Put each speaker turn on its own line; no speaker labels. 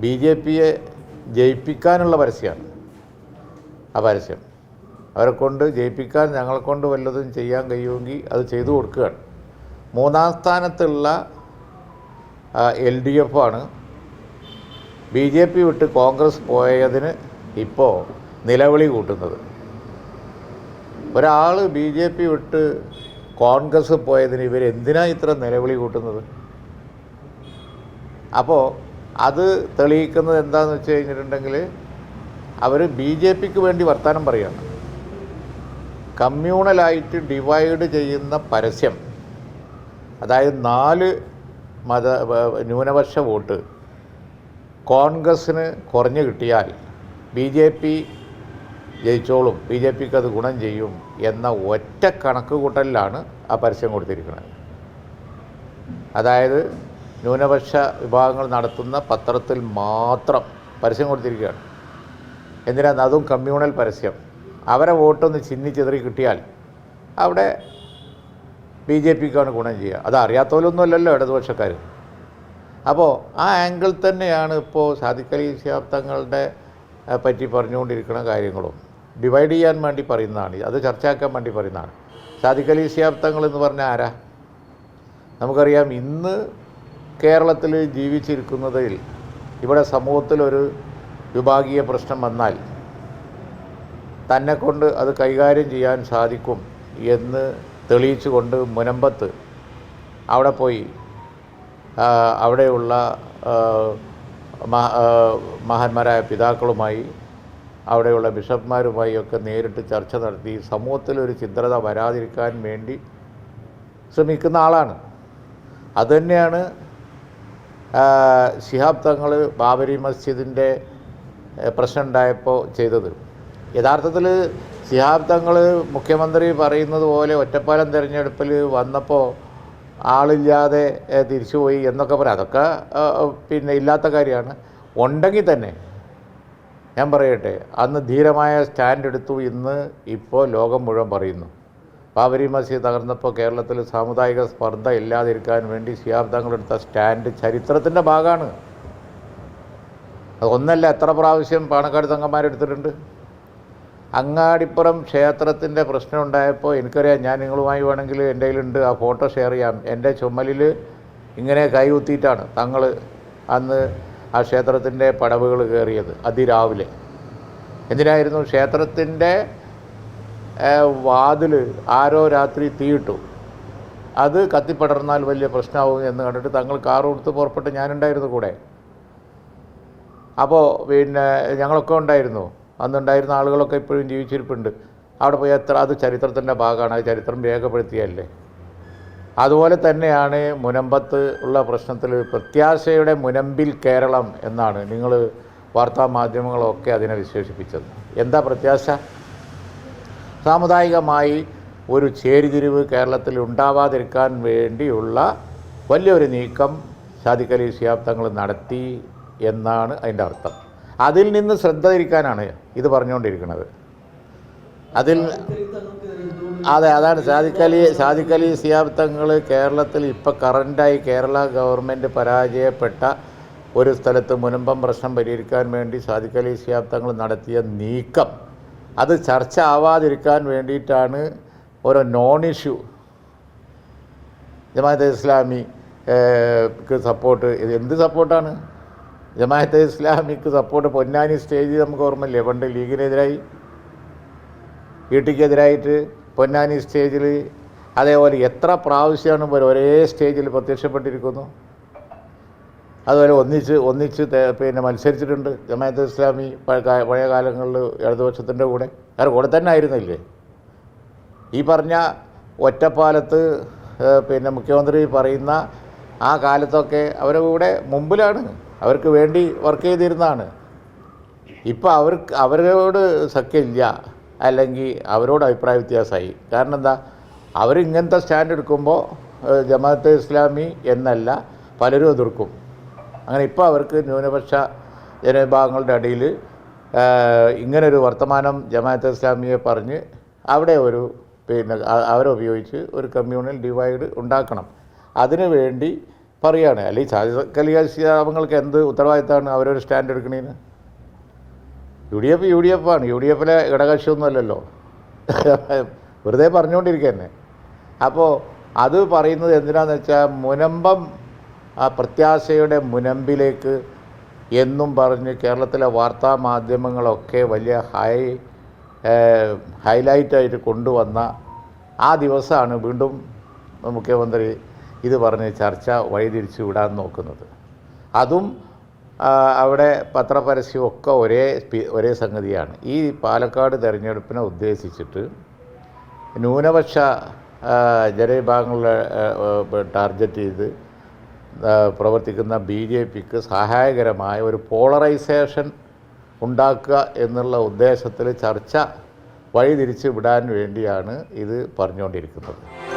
B J പിയെ ജയിപ്പിക്കാനുള്ള പരസ്യമാണ്. ആ പരസ്യം. അവരെ കൊണ്ട് ജയിപ്പിക്കാൻ ഞങ്ങളെ കൊണ്ട് വല്ലതും ചെയ്യാൻ കഴിയുമെങ്കിൽ അത് ചെയ്തു കൊടുക്കുകയാണ്. മൂന്നാം സ്ഥാനത്തുള്ള എൽ ഡി എഫ് ആണ് ബി ജെ പി വിട്ട് കോൺഗ്രസ് പോയതിന് ഇപ്പോൾ നിലവിളി കൂട്ടുന്നത്. ഒരാൾ ബി ജെ പി വിട്ട് കോൺഗ്രസ് പോയതിന് ഇവരെന്തിനാണ് ഇത്ര നിലവിളി കൂട്ടുന്നത്? അപ്പോൾ അത് തെളിയിക്കുന്നത് എന്താണെന്ന് വെച്ച് കഴിഞ്ഞിട്ടുണ്ടെങ്കിൽ അവർ ബി ജെ പിക്ക് വേണ്ടി വർത്തമാനം പറയുകയാണ് കമ്മ്യൂണലായിട്ട് ഡിവൈഡ് ചെയ്യുന്ന പരസ്യം അതായത് നാല് മത ന്യൂനപക്ഷ വോട്ട് കോൺഗ്രസ്സിന് കുറഞ്ഞു കിട്ടിയാൽ ബി ജെ പി ജയിച്ചോളും ബി ജെ പിക്ക് അത് ഗുണം ചെയ്യും എന്ന ഒറ്റ കണക്ക് കൂട്ടലിലാണ് ആ പരസ്യം കൊടുത്തിരിക്കുന്നത്. അതായത് ന്യൂനപക്ഷ വിഭാഗങ്ങൾ നടത്തുന്ന പത്രത്തിൽ മാത്രം പരസ്യം കൊടുത്തിരിക്കുകയാണ്. എന്തിനാണ് അതും കമ്മ്യൂണൽ പരസ്യം. അവരെ വോട്ടൊന്ന് ചിന്നി ചെതറി കിട്ടിയാൽ അവിടെ ബി ജെ പിക്കാണ് ഗുണം ചെയ്യുക. അത് അറിയാത്തവരൊന്നുമല്ലല്ലോ ഇടതുപക്ഷക്കാർ. അപ്പോൾ ആ ആംഗിൾ തന്നെയാണ് ഇപ്പോൾ സാധിക്കലി ശാബ്ദങ്ങളുടെ പറ്റി പറഞ്ഞുകൊണ്ടിരിക്കുന്ന കാര്യങ്ങളും. ഡിവൈഡ് ചെയ്യാൻ വേണ്ടി പറയുന്നതാണ്. അത് ചർച്ചയാക്കാൻ വേണ്ടി പറയുന്നതാണ്. സാധിക്കലി ശാബ്ദങ്ങൾ എന്ന് പറഞ്ഞാൽ ആരാ? നമുക്കറിയാം ഇന്ന് കേരളത്തിൽ ജീവിച്ചിരിക്കുന്നതിൽ ഇവിടെ സമൂഹത്തിലൊരു വിഭാഗീയ പ്രശ്നം വന്നാൽ തന്നെ കൊണ്ട് അത് കൈകാര്യം ചെയ്യാൻ സാധിക്കും എന്ന് തെളിയിച്ചുകൊണ്ട് മുനമ്പത്ത് അവിടെ പോയി അവിടെയുള്ള മഹാന്മാരായ പിതാക്കളുമായി അവിടെയുള്ള ബിഷപ്പ്മാരുമായി ഒക്കെ നേരിട്ട് ചർച്ച നടത്തി സമൂഹത്തിലൊരു ചിത്രത വരാതിരിക്കാൻ വേണ്ടി ശ്രമിക്കുന്ന ആളാണ്. അതുതന്നെയാണ് ശിഹാബ് തങ്ങൾ ബാബരി മസ്ജിദിന്റെ പ്രശ്നം ഉണ്ടായപ്പോൾ ചെയ്തത്. യഥാർത്ഥത്തിൽ ശിഹാബ് തങ്ങൾ മുഖ്യമന്ത്രി പറയുന്നത് പോലെ ഒറ്റപ്പാലം തിരഞ്ഞെടുപ്പിൽ വന്നപ്പോൾ ആളില്ലാതെ തിരിച്ചുപോയി എന്നൊക്കെ പറയാം. അതൊക്കെ പിന്നെ ഇല്ലാത്ത കാര്യമാണ്. ഉണ്ടെങ്കിൽ തന്നെ ഞാൻ പറയട്ടെ അന്ന് ധീരമായ സ്റ്റാൻഡ് എടുത്തു ഇന്ന് ഇപ്പോൾ ലോകം മുഴുവൻ പറയുന്നു. ബാബരി മസ്ജിദ് തകർന്നപ്പോൾ കേരളത്തിൽ സാമുദായിക സ്പർദ്ധ ഇല്ലാതിരിക്കാൻ വേണ്ടി ശിഹാബ് തങ്ങളെടുത്ത സ്റ്റാൻഡ് ചരിത്രത്തിന്റെ ഭാഗമാണ്. അതൊന്നല്ല എത്ര പ്രാവശ്യം പാണക്കാട് തങ്ങന്മാരെടുത്തിട്ടുണ്ട് അങ്ങാടിപ്പുറം ക്ഷേത്രത്തിന്റെ പ്രശ്നം ഉണ്ടായപ്പോൾ എനിക്കറിയാം ഞാൻ നിങ്ങളുമായി വേണമെങ്കിൽ എന്റെ കയ്യിലുണ്ട് ആ ഫോട്ടോ ഷെയർ ചെയ്യാം. എന്റെ ചുമലിൽ ഇങ്ങനെ കൈകുത്തിയിട്ടാണ് തങ്ങൾ അന്ന് ആ ക്ഷേത്രത്തിന്റെ പടവുകൾ കയറിയത് അതിരാവിലെ. എന്തിനായിരുന്നു? ക്ഷേത്രത്തിന്റെ വാതിൽ ആരോ രാത്രി തീയിട്ടു. അത് കത്തിപ്പടർന്നാൽ വലിയ പ്രശ്നമാവും എന്ന് കണ്ടിട്ട് തങ്ങൾ കാർ കൊടുത്ത് പുറപ്പെട്ട് ഞാനുണ്ടായിരുന്നു കൂടെ. അപ്പോൾ പിന്നെ ഞങ്ങളൊക്കെ ഉണ്ടായിരുന്നു. അന്നുണ്ടായിരുന്ന ആളുകളൊക്കെ ഇപ്പോഴും ജീവിച്ചിരിപ്പുണ്ട്. അവിടെ പോയി എത്ര അത് ചരിത്രത്തിന്റെ ഭാഗമാണ്. അത് ചരിത്രം രേഖപ്പെടുത്തിയല്ലേ? അതുപോലെ തന്നെയാണ് മുനമ്പത്ത് ഉള്ള പ്രശ്നത്തിൽ പ്രത്യാശയുടെ മുനമ്പിൽ കേരളം എന്നാണ്. നിങ്ങൾ വാർത്താ മാധ്യമങ്ങളൊക്കെ അതിനെ വിശേഷിപ്പിച്ചത്. എന്താ പ്രത്യാശ? സാമുദായികമായി ഒരു ചേരിതിരിവ് കേരളത്തിൽ ഉണ്ടാവാതിരിക്കാൻ വേണ്ടിയുള്ള വലിയൊരു നീക്കം സാദിഖ് അലി തങ്ങൾ നടത്തി എന്നാണ് അതിന്റെ അർത്ഥം. അതിൽ നിന്ന് ശ്രദ്ധ തിരിക്കാനാണ് ഇത് പറഞ്ഞുകൊണ്ടിരിക്കുന്നത്. അതിൽ അതെ അതാണ് സാദിഖ് അലി സാദിഖ് സിയാബ് തങ്ങൾ കേരളത്തിൽ ഇപ്പോൾ കറന്റായി കേരള ഗവൺമെന്റ് പരാജയപ്പെട്ട ഒരു സ്ഥലത്ത് മുനമ്പം പ്രശ്നം പരിഹരിക്കാൻ വേണ്ടി സാദിഖ് അലി സിയാബ് തങ്ങൾ നടത്തിയ നീക്കം അത് ചർച്ച ആവാതിരിക്കാൻ വേണ്ടിയിട്ടാണ് ഓരോ നോൺ ഇഷ്യൂ ജമാഅത്തെ ഇസ്ലാമിക്ക് സപ്പോർട്ട് ഇത് എന്ത് സപ്പോർട്ടാണ് ജമാഅത്തെ ഇസ്ലാമിക്ക് സപ്പോർട്ട് പൊന്നാനി സ്റ്റേജ് നമുക്ക് ഓർമ്മയില്ലേ? പണ്ട് ലീഗിനെതിരായി വീട്ടിക്കെതിരായിട്ട് പൊന്നാനി സ്റ്റേജിൽ അതേപോലെ എത്ര പ്രാവശ്യമാണ് ഒരേ സ്റ്റേജിൽ പ്രത്യക്ഷപ്പെട്ടിരിക്കുന്നു? അതുപോലെ ഒന്നിച്ച് ഒന്നിച്ച് പിന്നെ മത്സരിച്ചിട്ടുണ്ട് ജമാഅത്ത് ഇസ്ലാമി പഴയ കാലങ്ങളിൽ ഇടതുപക്ഷത്തിന്റെ കൂടെ. അവരുടെ കൂടെ തന്നെ ആയിരുന്നില്ലേ? ഈ പറഞ്ഞ ഒറ്റപ്പാലത്ത് പിന്നെ മുഖ്യമന്ത്രി പറയുന്ന ആ കാലത്തൊക്കെ അവരുടെ കൂടെ മുമ്പിലാണ്. അവർക്ക് വേണ്ടി വർക്ക് ചെയ്തിരുന്നതാണ്. ഇപ്പോൾ അവർക്ക് അവരോട് സഖ്യമില്ല. അല്ലെങ്കിൽ അവരോട് അഭിപ്രായ വ്യത്യാസമായി. കാരണം എന്താ? അവരിങ്ങനത്തെ സ്റ്റാൻഡ് എടുക്കുമ്പോൾ ജമാഅത്തെ ഇസ്ലാമി എന്നല്ല പലരും എതിർക്കും. അങ്ങനെ ഇപ്പോൾ അവർക്ക് ന്യൂനപക്ഷ ജനവിഭാഗങ്ങളുടെ ഇടയിൽ ഇങ്ങനൊരു വർത്തമാനം ജമാഅത്ത് ഇസ്ലാമിയെ പറഞ്ഞ് അവിടെ ഒരു പിന്നെ അവരെ ഉപയോഗിച്ച് ഒരു കമ്മ്യൂണൽ ഡിവൈഡ് ഉണ്ടാക്കണം. അതിനു വേണ്ടി പറയുകയാണ് അല്ലെങ്കിൽ താൽക്കാലികാവങ്ങൾക്ക് എന്ത് ഉത്തരവാദിത്തമാണ് അവരൊരു stand എടുക്കണേന്ന്? U D F U D F ആണ് യു ഡി എഫിലെ ഘടകകക്ഷിയൊന്നുമല്ലല്ലോ. വെറുതെ പറഞ്ഞുകൊണ്ടിരിക്കുക തന്നെ അപ്പോൾ അത് പറയുന്നത് എന്തിനാന്ന് വെച്ചാൽ മുനമ്പം ആ പ്രത്യാശയുടെ മുനമ്പിലേക്ക് എന്നും പറഞ്ഞ് കേരളത്തിലെ വാർത്താ മാധ്യമങ്ങളൊക്കെ വലിയ ഹൈ ഹൈലൈറ്റായിട്ട് കൊണ്ടുവന്ന ആ ദിവസമാണ് വീണ്ടും മുഖ്യമന്ത്രി ഇത് പറഞ്ഞ് ചർച്ച വഴിതിരിച്ചു വിടാൻ നോക്കുന്നത്. അതും അവിടെ പത്രപരസ്യമൊക്കെ ഒരേ ഒരേ സംഗതിയാണ്. ഈ പാലക്കാട് തെരഞ്ഞെടുപ്പിനെ ഉദ്ദേശിച്ചിട്ട് ന്യൂനപക്ഷ ജനവിഭാഗങ്ങളെ ടാർഗറ്റ് ചെയ്ത് പ്രവർത്തിക്കുന്ന ബി ജെ പിക്ക് സഹായകരമായ ഒരു പോളറൈസേഷൻ ഉണ്ടാക്കുക എന്നുള്ള ഉദ്ദേശത്തിൽ ചർച്ച വഴിതിരിച്ച് വിടാൻ വേണ്ടിയാണ് ഇത് പറഞ്ഞുകൊണ്ടിരിക്കുന്നത്.